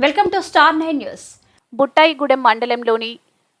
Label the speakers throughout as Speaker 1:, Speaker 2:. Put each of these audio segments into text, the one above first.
Speaker 1: Welcome to star nine news Buttaigudem మండలంలోని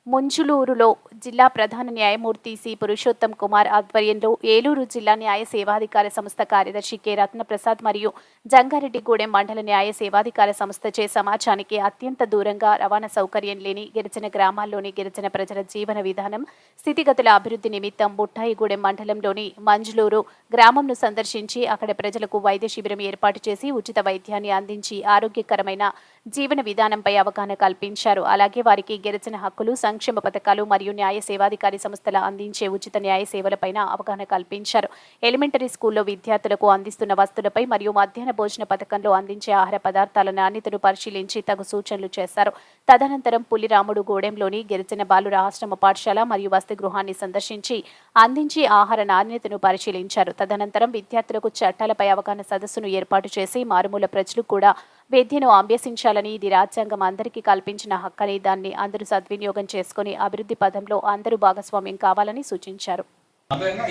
Speaker 1: ముంచులూరులో జిల్లా ప్రధాన న్యాయమూర్తి సి. పురుషోత్తం కుమార్ ఆధ్వర్యంలో ఏలూరు జిల్లా న్యాయ సేవాధికార సంస్థ కార్యదర్శి కె. రత్నప్రసాద్ మరియు జంగారెడ్డిగూడెం మండల న్యాయ సేవాధికార సంస్థచే సమాజానికి అత్యంత దూరంగా రవాణా సౌకర్యం లేని గిరిజన గ్రామాల్లోని గిరిజన ప్రజల జీవన విధానం స్థితిగతుల అభివృద్ధి నిమిత్తం బుట్టాయిగూడెం మండలంలోని మంజులూరు గ్రామంను సందర్శించి అక్కడ ప్రజలకు వైద్య శిబిరం ఏర్పాటు చేసి ఉచిత వైద్యాన్ని అందించి ఆరోగ్యకరమైన జీవన విధానంపై అవగాహన కల్పించారు. అలాగే వారికి గిరిజన హక్కులు సంక్షేమ పథకాలు మరియు న్యాయ సేవాధికారి సంస్థల అందించే ఉచిత న్యాయ సేవలపైన అవగాహన కల్పించారు. ఎలిమెంటరీ స్కూల్లో విద్యార్థులకు అందిస్తున్న వస్తువులపై మరియు మధ్యాహ్న భోజన పథకంలో అందించే ఆహార పదార్థాల నాణ్యతను పరిశీలించి తగు సూచనలు చేశారు. తదనంతరం పులిరాముడు గూడెంలోని గిరిజన బాలుర ఆశ్రమ పాఠశాల మరియు వసతి గృహాన్ని సందర్శించి అందించి ఆహార నాణ్యతను పరిశీలించారు. తదనంతరం విద్యార్థులకు చట్టాలపై అవగాహన సదస్సును ఏర్పాటు చేసి మారుమూల ప్రజలు కూడా విద్యను అభ్యసించాలని ఇది రాజ్యాంగం అందరికీ కల్పించిన హక్కని దాన్ని అందరూ సద్వినియోగం చేసుకుని అభివృద్ధి పదంలో అందరూ భాగస్వామ్యం కావాలని సూచించారు.
Speaker 2: అర్థమైందా?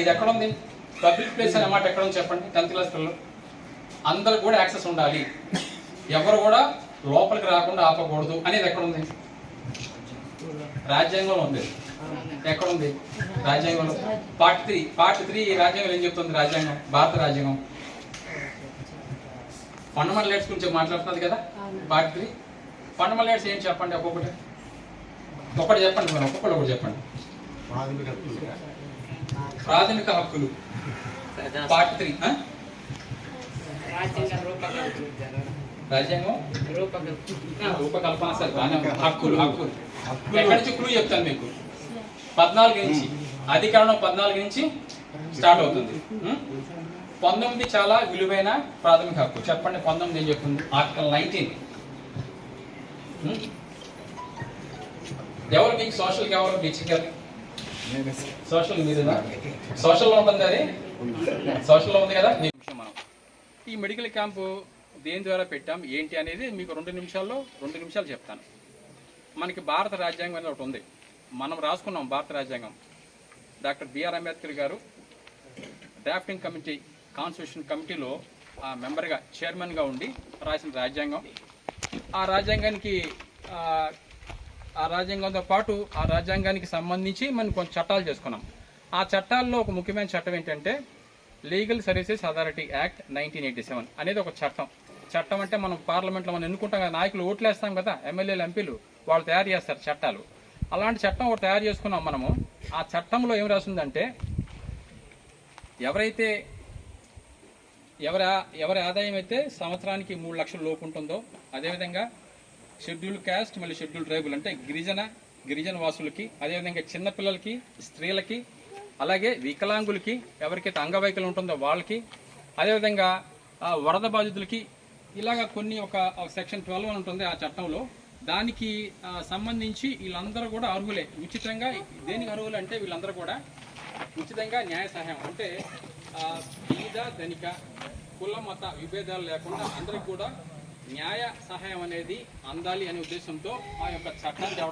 Speaker 2: పబ్లిక్ ప్లేస్ అనే మాట ఎక్కడ చెప్పండి? టెన్త్ క్లాస్ పిల్లలు. అందరికి కూడా యాక్సెస్ ఉండాలి. ఎవరు కూడా లోపలికి రాకుండా ఆపకూడదు అనేది ఎక్కడ ఉంది? రాజ్యాంగంలో ఉంది. ఎక్కడ ఉంది? రాజ్యాంగంలో. పార్ట్ త్రీ పార్ట్ త్రీ రాజ్యాంగం ఏం చెప్తుంది? రాజ్యాంగం భారత రాజ్యాంగం. ఫండమెంటల్ రైట్స్ గురించి మాట్లాడుతున్నది కదా? పార్ట్ త్రీ ఫండమెంటల్ రైట్స్ ఏం చెప్పండి ఒక్కొక్కటి? ఒక్కటి చెప్పండి మరి ఒక్కొక్కటి ఒకటి చెప్పండి. ప్రాథమిక హక్కులు. Part three? రాజ్యాంగం రూపకల్పన. సరే. హక్కులు హక్కులు. ఎక్కడి నుంచి క్లూ చెప్తాను మీకు? పద్నాలుగు నుంచి. అధికరణం పద్నాలుగు నుంచి స్టార్ట్ అవుతుంది? పంతొమ్మిది చాలా విలువైన ప్రాథమిక హక్కు. చెప్పండి పంతొమ్మిది ఏం చెప్తుంది ఆర్టికల్ నైన్టీన్. ఎవరు మీకు సోషల్కి ఎవరు టీచింగ్ గారు సోషల్ మీరేనా సోషల్లో ఉంటుంది అది. సోషల్లో ఉంది కదా? మనం. ఈ మెడికల్ క్యాంపు దేని ద్వారా పెట్టాం ఏంటి అనేది మీకు రెండు నిమిషాల్లో రెండు నిమిషాలు చెప్తాను. మనకి భారత రాజ్యాంగం అనేది ఒకటి ఉంది. మనం రాసుకున్నాం భారత రాజ్యాంగం. డాక్టర్ బిఆర్ అంబేద్కర్ గారు డ్రాఫ్టింగ్ కమిటీ కాన్స్టిట్యూషన్ కమిటీలో ఆ మెంబర్గా చైర్మన్గా ఉండి రాసిన రాజ్యాంగం. ఆ రాజ్యాంగానికి ఆ, రాజ్యాంగంతో పాటు ఆ రాజ్యాంగానికి సంబంధించి మనం కొంచెం చట్టాలు చేసుకున్నాం. ఆ చట్టాల్లో ఒక ముఖ్యమైన చట్టం ఏంటంటే legal services authority act nineteen eighty seven అనేది ఒక చట్టం. చట్టం అంటే మనం పార్లమెంట్లో మనం ఎన్నుకుంటాం కదా నాయకులు ఓట్లేస్తాం కదా ఎమ్మెల్యేలు ఎంపీలు వాళ్ళు తయారు చేస్తారు చట్టాలు. అలాంటి చట్టం ఒకటి తయారు చేసుకున్నాం మనము. ఆ చట్టంలో ఏం రాసిందంటే ఎవరైతే ఎవరి ఆ- ఎవరి ఆదాయం అయితే సంవత్సరానికి మూడు లక్షల లోపు ఉంటుందో అదేవిధంగా షెడ్యూల్ క్యాస్ట్ మళ్ళీ షెడ్యూల్ ట్రైబుల్ అంటే గిరిజన గిరిజన వాసులకి అదేవిధంగా చిన్నపిల్లలకి స్త్రీలకి అలాగే వికలాంగులకి ఎవరికైతే అంగవైకల్యం ఉంటుందో వాళ్ళకి అదేవిధంగా వరద బాధితులకి ఇలాగా కొన్ని ఒక సెక్షన్ ట్వెల్వ్ అని ఉంటుంది ఆ చట్టంలో. దానికి సంబంధించి వీళ్ళందరూ కూడా అర్హులే. ఉచితంగా దేనికి అర్హులు అంటే వీళ్ళందరూ కూడా ఉచితంగా న్యాయ సహాయం. అంటే బీద ధనిక కుల మత విభేదాలు లేకుండా అందరికి కూడా న్యాయ సహాయం అనేది అందాలి అనే ఉద్దేశంతో ఆ యొక్క చట్టాన్ని